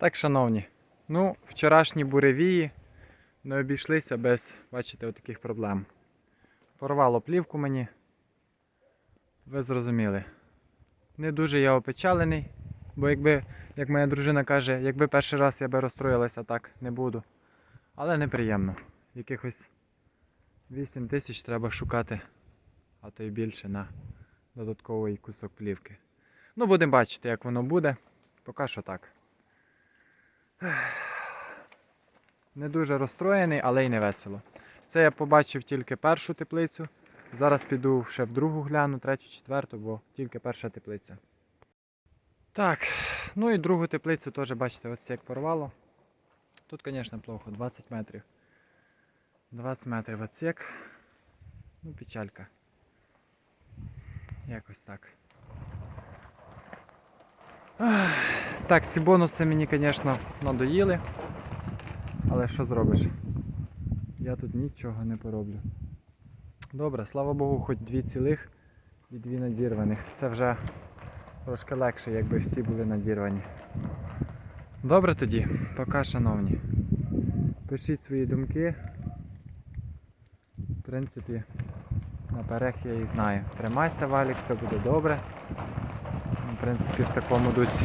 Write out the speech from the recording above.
Так, шановні, ну, вчорашні буревії не обійшлися без, бачите, отаких проблем. Порвало плівку мені. Ви зрозуміли. Не дуже я опечалений, бо якби, як моя дружина каже, якби перший раз я би розстроїлася, так не буду. Але неприємно. Якихось 8 тисяч треба шукати, а то й більше на додатковий кусок плівки. Ну, будемо бачити, як воно буде. Поки що так. Не дуже розстроєний, але й не весело. Це я побачив тільки першу теплицю. Зараз піду ще в другу гляну, третю, четверту, бо тільки перша теплиця. Так, ну і другу теплицю теж, бачите, ось як порвало. Тут, звісно, плохо, 20 метрів. 20 метрів отсек. Ну, печалька. Якось так. Ах, Так, ці бонуси мені, звісно, надоїли. Але що зробиш? Я тут нічого не пороблю. Добре, слава Богу, хоч дві цілих і дві надірваних. Це вже трошки легше, якби всі були надірвані. Добре тоді, пока, шановні. Пишіть свої думки. В принципі, наперег я їх знаю. Тримайся, Валік, все буде добре. Принципі, в такому дусі.